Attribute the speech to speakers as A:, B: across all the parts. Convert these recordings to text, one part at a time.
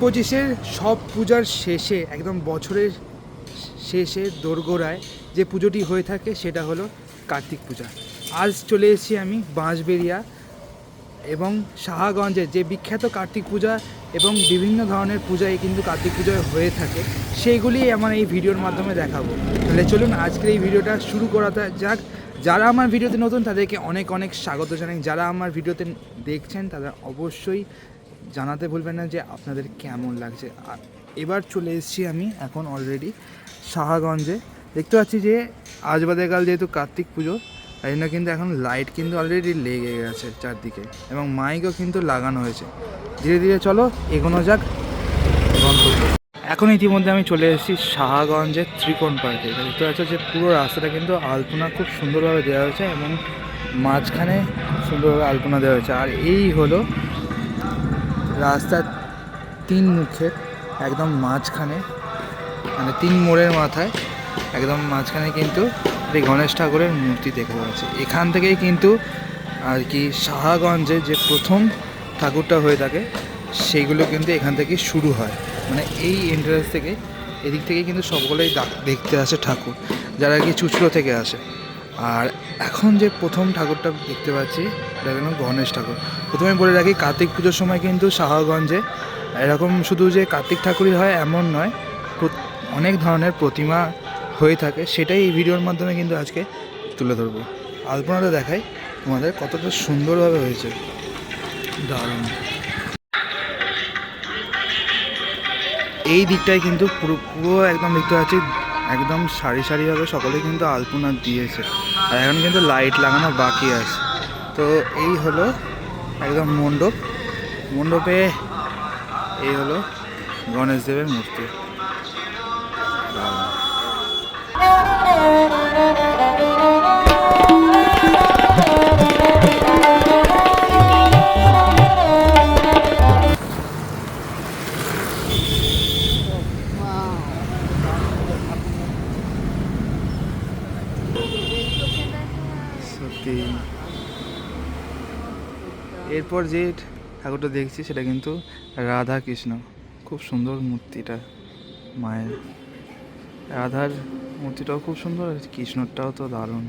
A: পঁচিশের সব পূজার শেষে, একদম বছরের শেষে দোরগোড়ায় যে পুজোটি হয়ে থাকে সেটা হলো কার্তিক পূজা। আজ চলে এসেছি আমি বাঁশবেরিয়া এবং সাহাগঞ্জে যে বিখ্যাত কার্তিক পূজা এবং বিভিন্ন ধরনের পূজায় কিন্তু কার্তিক পূজা হয়ে থাকে, সেইগুলি আমার এই ভিডিওর মাধ্যমে দেখাবো। তাহলে চলুন আজকের এই ভিডিওটা শুরু করাতে যাক। যারা আমার ভিডিওতে নতুন তাদেরকে অনেক অনেক স্বাগত জানাই। যারা আমার ভিডিওতে দেখছেন তারা অবশ্যই জানাতে ভুলবেন না যে আপনাদের কেমন লাগছে। আর এবার চলে এসেছি আমি এখন অলরেডি সাহাগঞ্জে। দেখতে পাচ্ছি যে আজ বাদে কাল যেহেতু কার্তিক পুজো, তাই জন্য কিন্তু এখন লাইট কিন্তু অলরেডি লেগে গেছে চারদিকে এবং মাইকও কিন্তু লাগানো হয়েছে। ধীরে ধীরে চলো এগোনো যাক গন্তব্য এখন ইতিমধ্যে আমি চলে এসেছি সাহাগঞ্জের ত্রিকোণ পার্কে। দেখতে পাচ্ছ যে পুরো রাস্তাটা কিন্তু আলপনা খুব সুন্দরভাবে দেওয়া হয়েছে এবং মাঝখানে সুন্দরভাবে আলপনা দেওয়া হয়েছে। আর এই হলো রাস্তার তিন মুখের একদম মাঝখানে মানে তিন মোড়ের মাথায় একদম মাঝখানে কিন্তু এই গণেশ ঠাকুরের মূর্তি দেখতে পাচ্ছি এখান থেকেই কিন্তু আর কি সাহাগঞ্জে যে প্রথম ঠাকুরটা হয়ে থাকে, সেইগুলো কিন্তু এখান থেকে শুরু হয়। মানে এই এন্ট্রান্স থেকে, এদিক থেকে কিন্তু সকলেই দেখতে আসে ঠাকুর, যারা কি চুচড়ো থেকে আসে। আর এখন যে প্রথম ঠাকুরটা দেখতে পাচ্ছি হলো গণেশ ঠাকুর প্রথমে বলে রাখি, কার্তিক পুজোর সময় কিন্তু সাহাগঞ্জে এরকম শুধু যে কার্তিক ঠাকুরই হয় এমন নয় অনেক ধরনের প্রতিমা হয়ে থাকে। সেটাই এই ভিডিওর মাধ্যমে কিন্তু আজকে তুলে ধরবো। আলপনাটা দেখাই তোমাদের কতটা সুন্দরভাবে হয়েছে। দারুণ। এই দিকটায় কিন্তু পুরো পুরো একদম দেখতে পাচ্ছি, একদম সারি সারিভাবে সকলে কিন্তু আলপনা দিয়েছে। আর এখন কিন্তু লাইট লাগানো বাকি আছে। তো এই হলো একদম মণ্ডপ মণ্ডপে এই হলো গণেশ দেবের মূর্তি। সত্যি এরপর যে ঠাকুরটা দেখছি সেটা কিন্তু রাধা কৃষ্ণ খুব সুন্দর মূর্তিটা মায়ের। রাধার মূর্তিটাও খুব সুন্দর আর কৃষ্ণটাও তো দারুণ।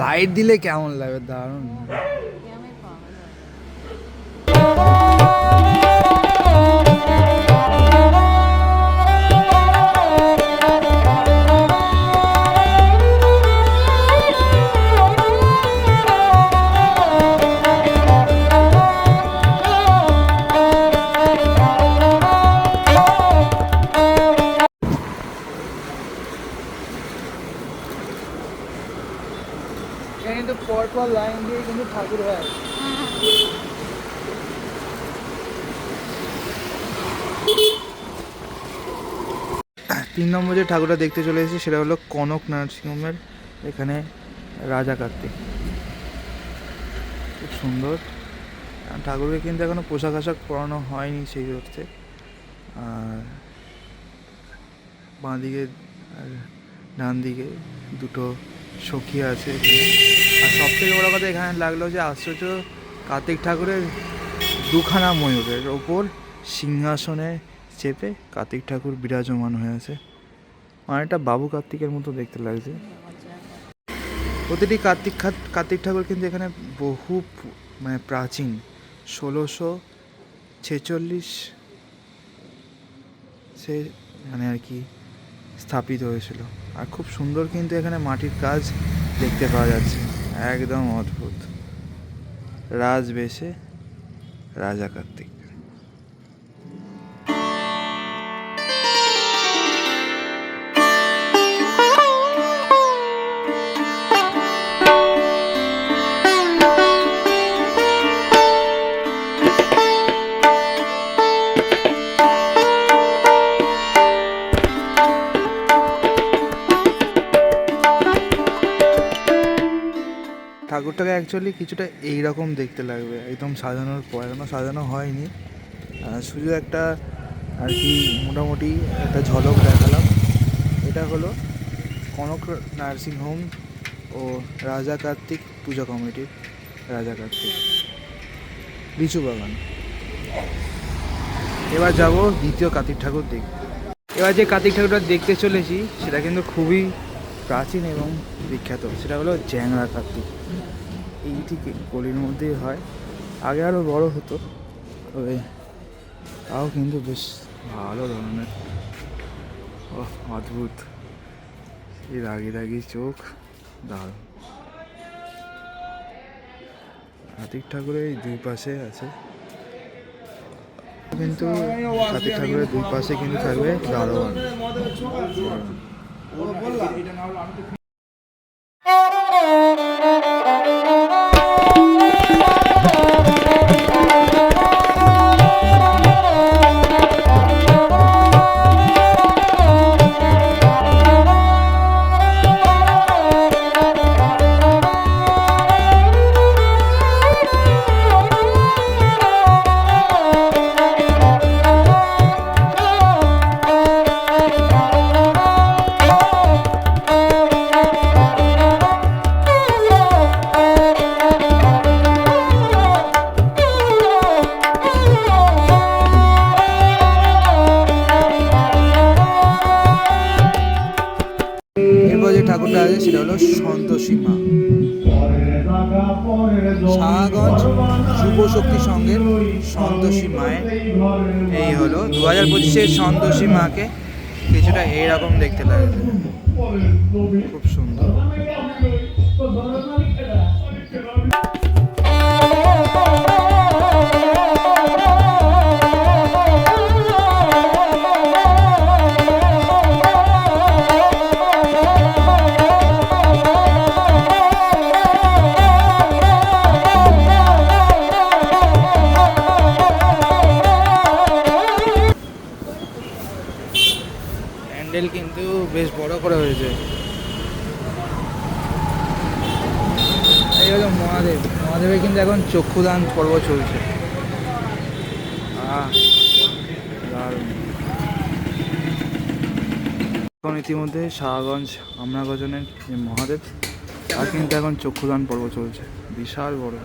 A: লাইট দিলে কেমন লাগবে দারুণ। এখানে কিন্তু পর পর লাইন দিয়ে কিন্তু ঠাকুর হয়। তিন নম্বর যে ঠাকুরটা দেখতে চলে এসেছি সেটা হলো কনক নার্সিংহোমের এখানে রাজা কার্তিক। খুব সুন্দর। ঠাকুরকে কিন্তু এখনও পোশাক আশাক পরানো হয়নি সেই অর্থে। আর বাঁ দিকে আর ডান দিকে দুটো সখী আছে আর সব থেকে বড় কথা এখানে লাগল যে আশ্চর্য কার্তিক ঠাকুরের দুখানা ময়ূরের ওপর সিংহাসনে চেপে কার্তিক ঠাকুর বিরাজমান হয়ে আছে। অনেকটা বাবু কার্তিকের মতো দেখতে লাগছে। প্রতিটি কার্তিক কার্তিক ঠাকুর কিন্তু এখানে বহু মানে প্রাচীন। ষোলোশো ছেচল্লিশ সে মানে আর কি স্থাপিত হয়েছিল। আর খুব সুন্দর কিন্তু এখানে মাটির কাজ দেখতে পাওয়া যাচ্ছে। একদম অদ্ভুত। রাজবেশে রাজা কার্তিক। অ্যাকচুয়ালি কিছুটা এইরকম দেখতে লাগবে। একদম সাজানোর পর, এখনও সাজানো হয়নি। শুধু একটা আর কি মোটামুটি একটা ঝলক দেখালাম। এটা হলো কনক নার্সিং হোম ও রাজা কার্তিক পূজা কমিটির রাজা কার্তিক। লিচু বাগান। এবার যাব দ্বিতীয় কার্তিক ঠাকুর দেখতে। এবার যে কার্তিক ঠাকুরটা দেখতে চলেছি, সেটা কিন্তু খুবই প্রাচীন এবং বিখ্যাত। সেটা হলো জ্যাংরা কার্তিক। এই ঠিক গলির মধ্যেই হয়। আগে আরও বড় হতো, তবে তাও কিন্তু বেশ ভালো ধরনের। ও অদ্ভুত। এই রাগি রাগি চোখ, দারুণ। কার্তিক ঠাকুরের এই দুই পাশে আছে। কিন্তু হাতিক ঠাকুরের দুই পাশে কিন্তু থাকবে দারোয়ান। সন্তোষী মায়ের। এই হলো দু হাজার পঁচিশের সন্তোষী মাকে কিছুটা এইরকম দেখতে লাগে। খুব সুন্দর। চক্ষুদান পর্ব চলছে। এখন ইতিমধ্যে শাহগঞ্জ আমনাগজনের যে মহাদেব তার কিন্তু এখন চক্ষুদান পর্ব চলছে। বিশাল বড়।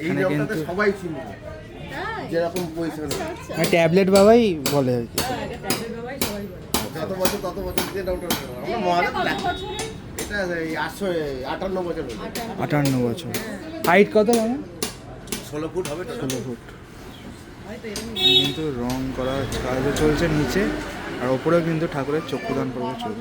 A: এখানে কিন্তু-
B: সবাই যেরকম
A: ট্যাবলেট বাবাই বলে আর কি।
B: যত বছর তত বছর দিয়ে ডাউনলোড আমরা মহাদেব এটা আটান্ন বছর
A: আটান্ন বছর। হাইট কত বাবা
B: ষোলো ফুট হবে
A: ষোলো ফুট। কিন্তু রং করা কাজও চলছে নিচে আর ওপরেও কিন্তু ঠাকুরের চক্ষুদান পর্ব চলছে।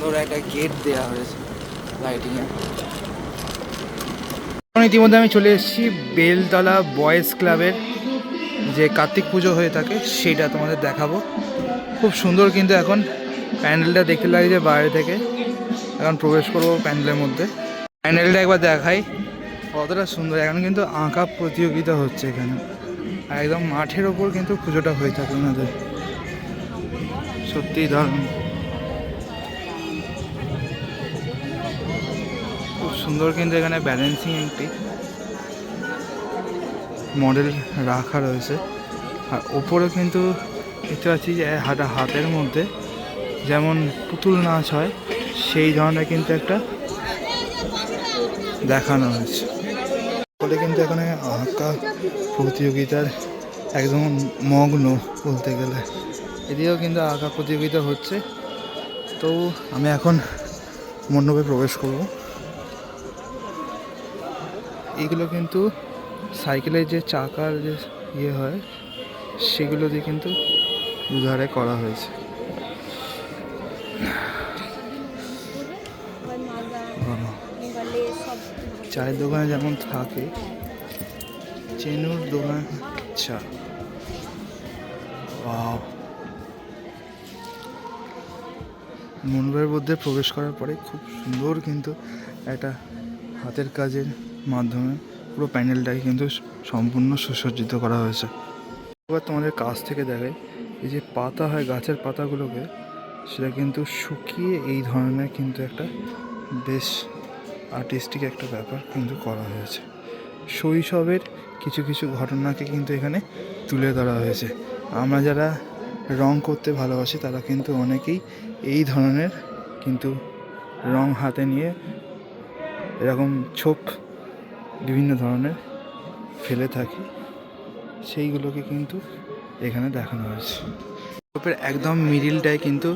A: সুন্দর একটা গেট দেওয়া হয়েছে লাইটিং এ। এখন ইতিমধ্যে আমি চলে এসেছি বেলতলা বয়েজ ক্লাবের যে কার্তিক পুজো হয়ে থাকে, সেটা তোমাদের দেখাবো। খুব সুন্দর কিন্তু এখন প্যান্ডেলটা দেখতে লাগছে বাইরে থেকে। এখন প্রবেশ করব প্যান্ডেলের মধ্যে। প্যান্ডেলটা একবার দেখাই। কতটা সুন্দর, এখন কিন্তু আঁকা প্রতিযোগিতা হচ্ছে এখানে। একদম মাঠের ওপর কিন্তু পুজোটা হয়ে থাকে ওনাদের। সত্যিই দারুণ। সুন্দর কিন্তু এখানে ব্যালেন্সিং একটি মডেল রাখা রয়েছে। আর ওপরে কিন্তু দেখতে পাচ্ছি যে হাটা হাতের মধ্যে যেমন পুতুল নাচ হয়, সেই ধরনের কিন্তু একটা দেখানো হয়েছে। ফলে কিন্তু এখানে আঁকা প্রতিযোগিতার একদম মগ্ন বলতে গেলে। এদিকেও কিন্তু আঁকা প্রতিযোগিতা হচ্ছে। তো আমি এখন মণ্ডপে প্রবেশ করব। এগুলো কিন্তু সাইকেলের যে চাকার যে ইয়ে হয়, সেগুলো দিয়ে কিন্তু দুধারে করা হয়েছে। চায়ের দোকানে যেমন থাকে, চেনুর দোকান চা ওয়াও। মন্দিরের মধ্যে প্রবেশ করার পরে খুব সুন্দর কিন্তু একটা হাতের কাজের মাধ্যমে পুরো প্যান্ডেলটাকে কিন্তু সম্পূর্ণ সুসজ্জিত করা হয়েছে। এবার তোমাদের কাছ থেকে দেখাই, এই যে পাতা হয়, গাছের পাতাগুলোকে, সেটা কিন্তু শুকিয়ে এই ধরনের কিন্তু একটা বেশ আর্টিস্টিক একটা ব্যাপার কিন্তু করা হয়েছে। শৈশবের কিছু কিছু ঘটনাকে কিন্তু এখানে তুলে ধরা হয়েছে। আমরা যারা রং করতে ভালোবাসি, তারা কিন্তু অনেকেই এই ধরনের কিন্তু রং হাতে নিয়ে এরকম ছোপ বিভিন্ন ধরনের ফেলে থাকি, সেইগুলোকে কিন্তু এখানে দেখানো হয়েছে। ছোপের একদম মিডিলটায় কিন্তু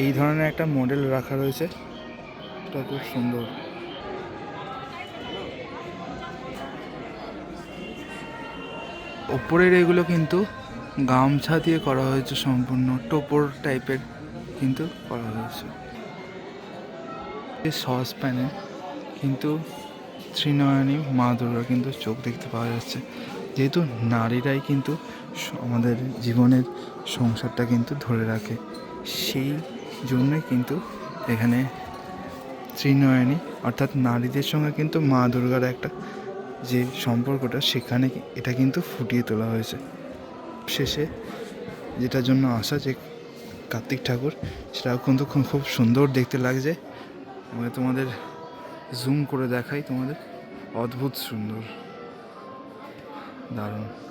A: এই ধরনের একটা মডেল রাখা রয়েছে। এটা খুব সুন্দর। ওপরের এগুলো কিন্তু গামছা দিয়ে করা হয়েছে সম্পূর্ণ, টোপর টাইপের কিন্তু করা হয়েছে। সস প্যানে কিন্তু শ্রীনয়নী মা দুর্গার কিন্তু চোখ দেখতে পাওয়া যাচ্ছে। যেহেতু নারীরাই কিন্তু আমাদের জীবনের সংসারটা কিন্তু ধরে রাখে। সেই জন্যই কিন্তু এখানে শ্রীনয়নী অর্থাৎ নারীদের সঙ্গে কিন্তু মা দুর্গার একটা যে সম্পর্কটা, সেখানে এটা কিন্তু ফুটিয়ে তোলা হয়েছে। শেষে যেটার জন্য আসা যে কার্তিক ঠাকুর, সেটাও কিন্তু খুব সুন্দর দেখতে লাগছে। তোমাদের জুম করে দেখাই তোমাদের। অদ্ভুত সুন্দর। দারুণ।